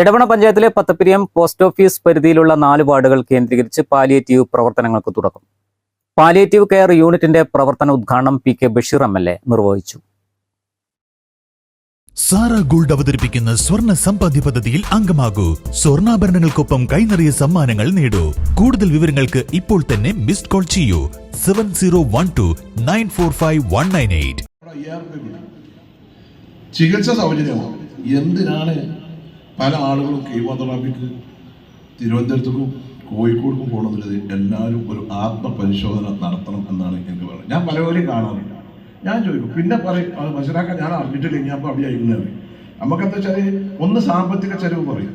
എടവണ പഞ്ചായത്തിലെ Pathappiriyam post office പരിധിയിലുള്ള നാല് വാർഡുകൾ കേന്ദ്രീകരിച്ച് പാലിയേറ്റീവ് പ്രവർത്തനങ്ങൾക്ക് തുടക്കം. പാലിയേറ്റീവ് കെയർ യൂണിറ്റിന്റെ പ്രവർത്തന ഉദ്ഘാടനം P K Basheer M L A നിർവഹിച്ചു. സാറ ഗോൾഡ് അവതരിപ്പിക്കുന്ന സ്വർണ സമ്പാദ്യ പദ്ധതിയിൽ അംഗമാകൂ. സ്വർണാഭരണങ്ങൾക്കൊപ്പം കൈനിറിയ സമ്മാനങ്ങൾ നേടൂ. കൂടുതൽ വിവരങ്ങൾക്ക് ഇപ്പോൾ തന്നെ മിസ്ഡ് കോൾ ചെയ്യൂ. Seven zero one two nine four five one nine eight. ചികിത്സ സൗജന്യമാണ്. എന്തിനാണ് പല ആളുകളും കീമോതെറാപ്പിക്ക് തിരുവനന്തപുരത്തേക്കും കോഴിക്കോടുക്കും പോകുന്നതിൽ എല്ലാവരും ഒരു ആത്മപരിശോധന നടത്തണം എന്നാണ് എനിക്ക് പറയുന്നത്. ഞാൻ പലവരെയും കാണാറില്ല ഞാൻ ചോദിക്കും പിന്നെ പറയും അത് മനസ്സിലാക്കാൻ ഞാൻ അറിഞ്ഞിട്ടില്ല ഞാൻ അപ്പോൾ അവിടെ ആയിരുന്നത് നമുക്കെന്താ വെച്ചാൽ ഒന്ന് സാമ്പത്തിക ചെലവ് പറയും.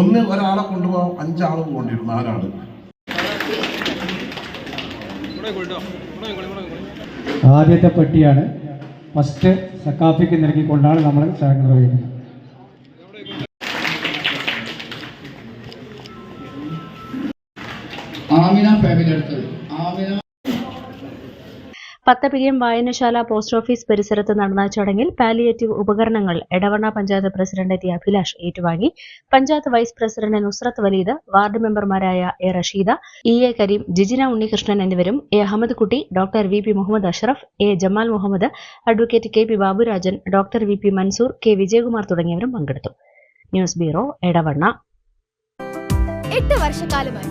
ഒന്ന് ഒരാളെ കൊണ്ടുപോകാൻ അഞ്ചാൾ പോകേണ്ടിരുന്നു നാലാൾ ആദ്യത്തെ പെട്ടിയാണ് ഫസ്റ്റ് സക്കാഫിക്ക് നൽകിക്കൊണ്ടാണ് നമ്മൾ ചടങ്ങ് നിർവഹിക്കുന്നത്. ആമിന ഫാമിലി അടുത്തത്. ആമിന പത്തപിരിയം വായനശാല പോസ്റ്റ് ഓഫീസ് പരിസരത്ത് നടന്ന ചടങ്ങിൽ പാലിയേറ്റീവ് ഉപകരണങ്ങൾ എടവണ്ണ പഞ്ചായത്ത് പ്രസിഡന്റ് ടി അഭിലാഷ് ഏറ്റുവാങ്ങി. Panchayat vice president Nusrath Waleed ward മെമ്പർമാരായ A Rasheeda E A Kareem Jijina Unnikrishnan എന്നിവരും A Ahammed Kutty doctor V P Muhammed Ashraf A Jamal Muhammed advocate K P Baburajan doctor V P Mansoor K Vijayakumar തുടങ്ങിയവരും പങ്കെടുത്തു. News bureau Edavanna. എട്ട് വർഷക്കാലമായി